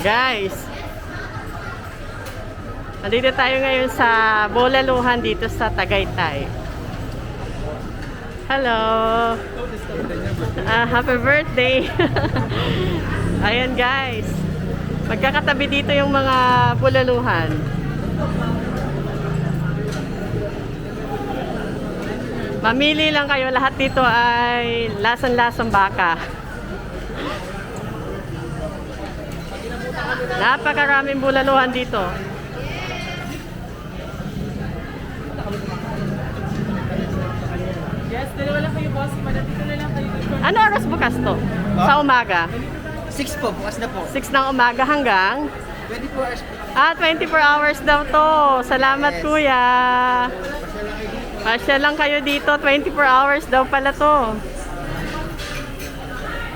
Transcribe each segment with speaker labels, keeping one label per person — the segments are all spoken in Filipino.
Speaker 1: Guys, nandito tayo ngayon sa Bolaluhan dito sa Tagaytay. Hello! Ah, happy birthday! Ayan guys, magkakatabi dito yung mga bulaluhan. Mamili lang kayo, lahat dito ay lasan-lasang baka. Napakaraming bulaluhan dito.
Speaker 2: Yes, dalawa lang kayo, boss. Madam, dito na lang kayo.
Speaker 1: Ano oras bukas to? Sa umaga?
Speaker 3: 6 po, bukas na po.
Speaker 1: 6 ng umaga hanggang?
Speaker 3: 24 hours po.
Speaker 1: Ah, 24 hours daw to. Salamat
Speaker 3: Yes.
Speaker 1: kuya. Pasya lang kayo dito. 24 hours daw pala to.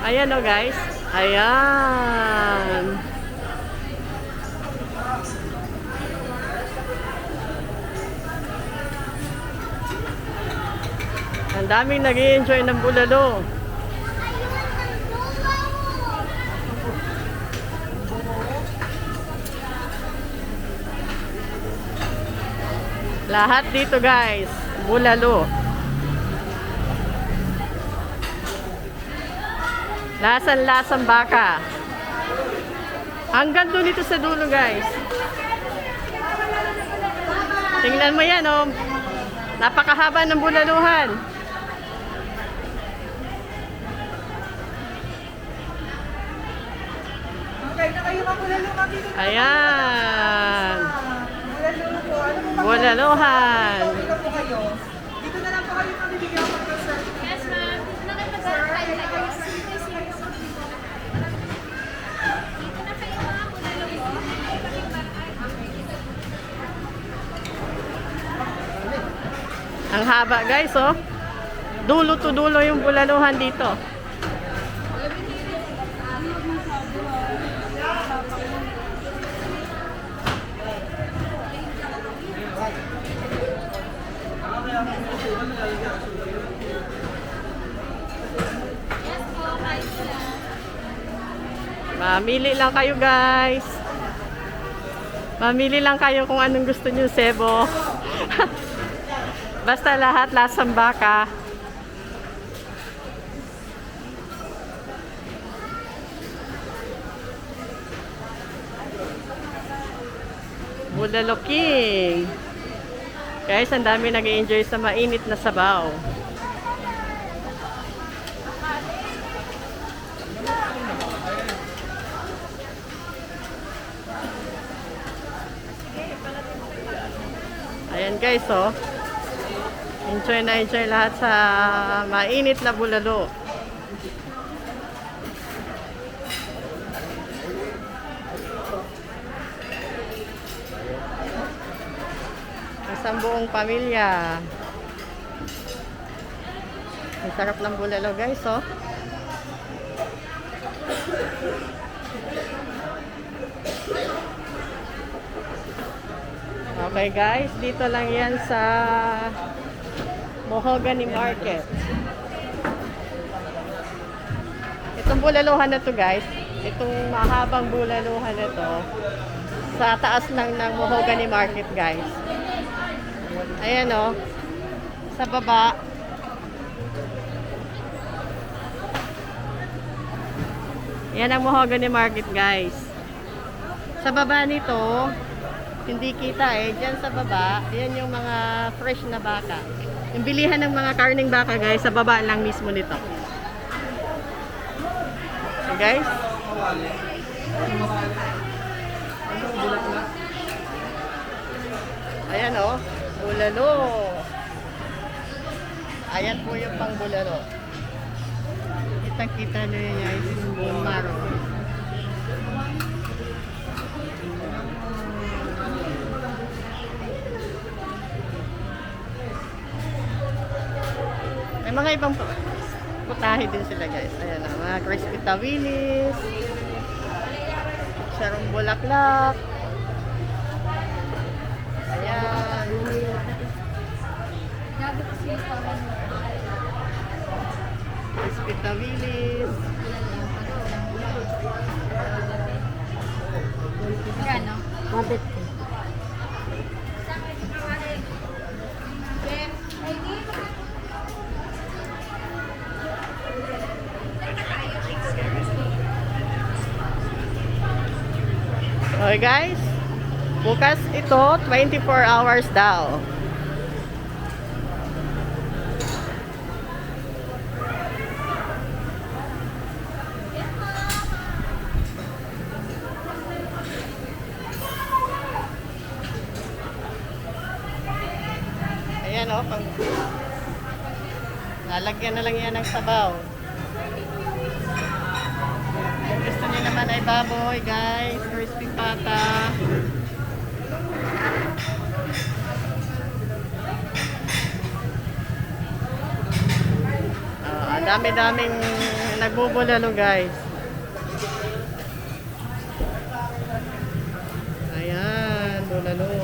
Speaker 1: Ayan o guys. Ayan. Ang daming nag enjoy ng bulalo. Lahat dito guys, bulalo. Lasan-lasang baka. Hanggang doon ito sa dulo guys. Tingnan mo yan oh. Napakahaba ng bulaluhan. Ayan. Bulaluhan.
Speaker 2: Dito na lang po kayo mabibigyan ng sir.
Speaker 4: Yes, ma'am. Dito na kayo po.
Speaker 1: Ang haba guys oh. Dulo to dulo yung bulaluhan dito. Mamili lang kayo guys. Mamili lang kayo kung anong gusto niyo sebo. Basta lahat lasang baka. Bulalo King. Guys, ang dami nag enjoy sa mainit na sabaw. Ayan guys, oh. Enjoy na enjoy lahat sa mainit na bulalo. Isang buong pamilya. Ang sarap ng bulalo guys, oh. Okay guys, dito lang yan sa Mahogany Market. Itong bulaluhan na to guys, itong mahabang bulaluhan na to, sa taas lang ng Mahogany Market guys. Ayan o, sa baba. Yan ang Mahogany Market guys. Sa baba nito, hindi kita eh. Diyan sa baba, yan yung mga fresh na baka. Yung bilihan ng mga karning baka guys, sa baba lang mismo nito. So guys. Ayan oh, bulalo. Ayan po yung pang bulalo. Kitang-kita nyo yun guys, yung buong mga ibang pu- putahe din sila guys. Ayan na, mga crispy tawilis, sarong bulaklak. Ayan. Crispy tawilis.
Speaker 4: Magkano?
Speaker 5: 150.
Speaker 1: Okay guys, bukas ito 24 hours daw. Ayan o, pag lalagyan na lang yan ng sabaw. Gusto niyo naman ay baboy, guys. Crispy pata. Ang dami-daming nagbubulalo, guys. Ayan, bulalo.